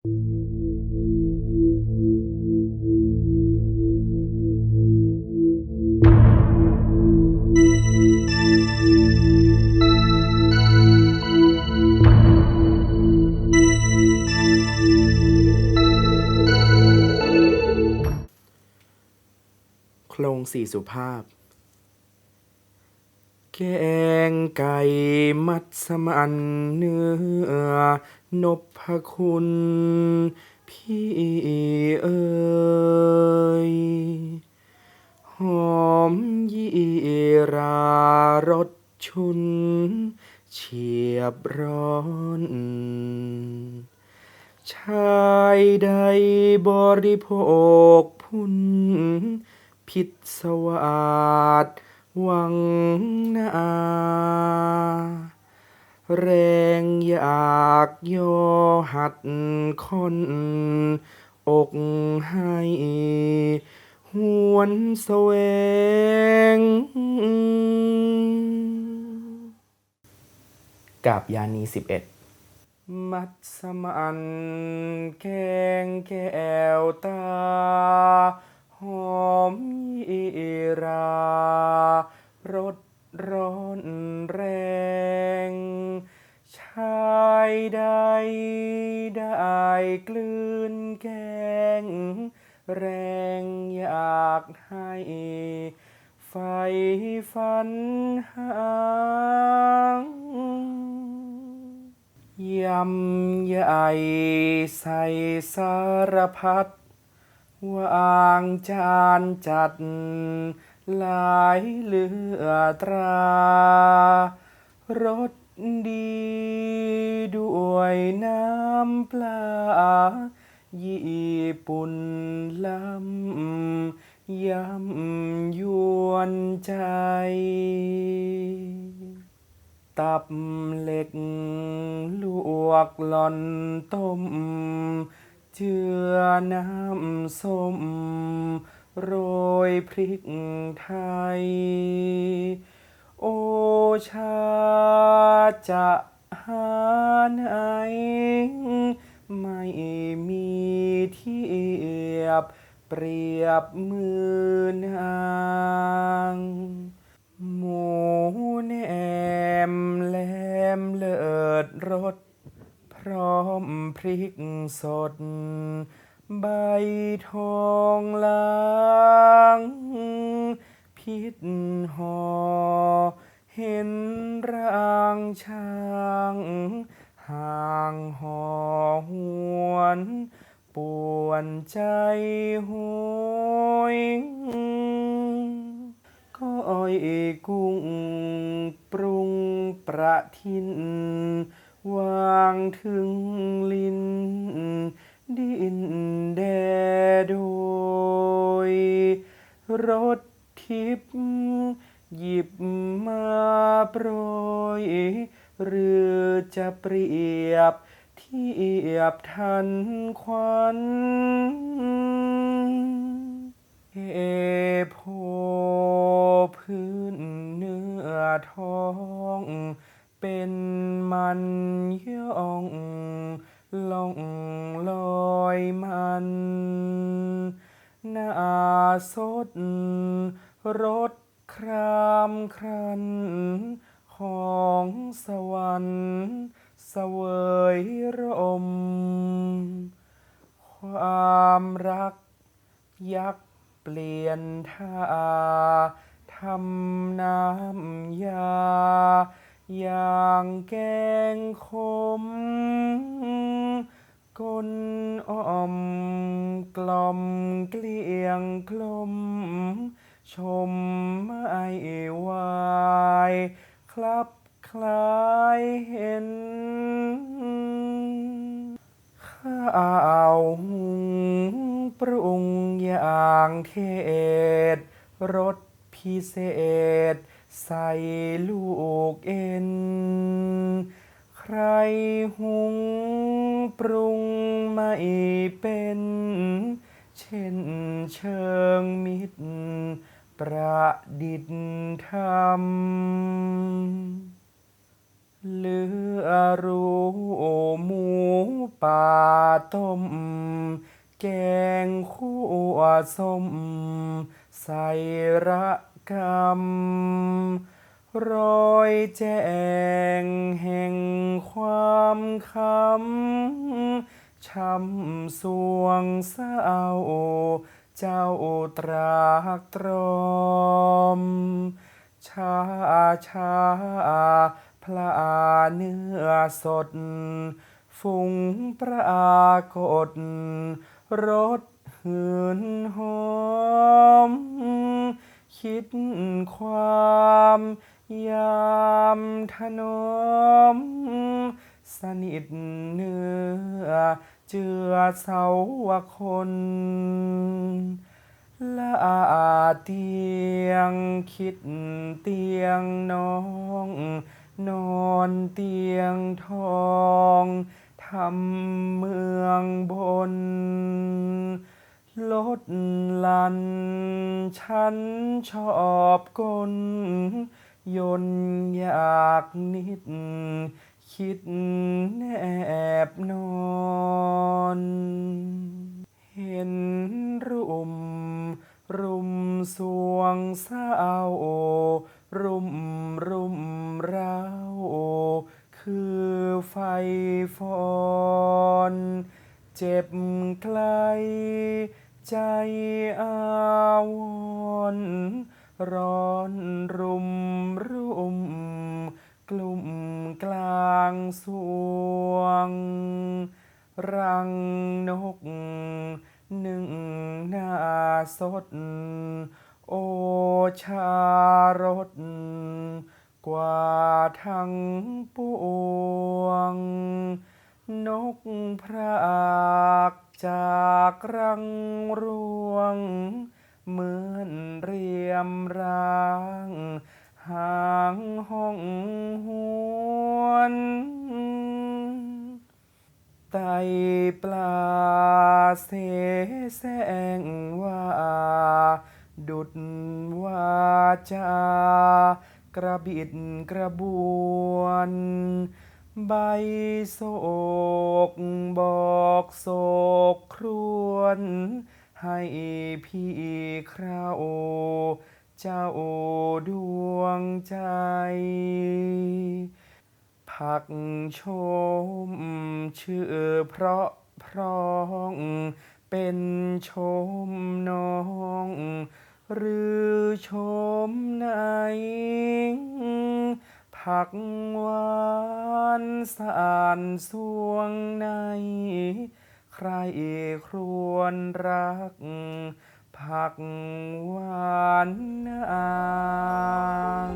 โครงสี่สุภาพ แกงไก่มัดสมันเนื้อ นพคุณ พี่เอ๋ยหอมยี่รารสชุน เฉียบร้อน ชายใดบริโภคพุน พิษสวาดหวังนา แรงอยากย่อหัดคนอกให้หวนแสวงกาบยานีสิบเอ็ดมัดสมันแกงแก้วตา หอมยีรา แรงอยากให้ไฟฟันหางยำใหญ่ใส่สารพัดวางจานจัดหลายเหลือตรา รสดีด้วยน้ำปลา ญี่ปุ่นล้ำยำยวนใจ ตับเหล็กลวกหล่อนต้ม เจือน้ำส้ม โรยพริกไทย โอชาจะหาไหน ไม่มีเทียบเปรียบมือนางหมูแนมแหลมเลิศรสพร้อมพริกสด ใบทองล้างพิษหอ เห็นร่างช้าง ห่างห่อหวนปวนใจหวยก้อยกุ้งปรุงประทิน วางถึงลิ้น ดินแดโดยรสทิพย์ เปรียบเทียบทันควันเอโพพื้นเนื้อทองเป็นมันย่องล่องลอยมันหน้าสดรสครามครันของสวรรค์ สวยรม ความรัก ยักษ์เปลี่ยนท่าทำน้ำยา อย่างแกงขมกลอ่อม กล่อมเกลี้ยงกลม ชมไม่ไหวคลับ คลายเห็นข้าวหุงปรุงอย่างเทศรสพิเศษ ใส่ลูกเอ็น ใครหุงปรุงไม่เป็น เช่นเชิงมิตรประดิษฐ์ทำ เหลือรูหมูป่าต้ม แกงขั่วส้ม ใส่ระกำรอยแจงแห่งความคำช้ำสวงเศร้า เจ้าตรากตรอม ชาชา ลาเนื้อสด ฟุ้งปรากฏรสหืนหอม คิดความยามถนอม สนิทเนื้อเจือเสาวคนละอาเตียงคิดเตียงน้อง นอนเตียงทองทำเมืองบน ลดลัน ฉันชอบกลยนอยากนิด คิดแนบนอน เห็นรุม รุมสวงเศร้า รุมรุมเราคือไฟฟอนเจ็บใกล ใจอาวรณ์ร้อนรุมรุม กลุ่มกลางสวง รังนกหนึ่งหน้าสด โอชารสกว่าทั้งปวง นกพรากจากรังรวง เหมือนเรียมร้าง หางห้องหวนไตปลาเสแสงว่า ดุจวาจากระบิดกระบวน ใบโศกบอกโศกครวน ให้พี่คราเจ้าดวงใจ ผักชมชื่อเพราะพร้อง เป็นชมน้อง หรือชมในผักหวานสานสวงใน ใครครวนรัก ผักหวานนาง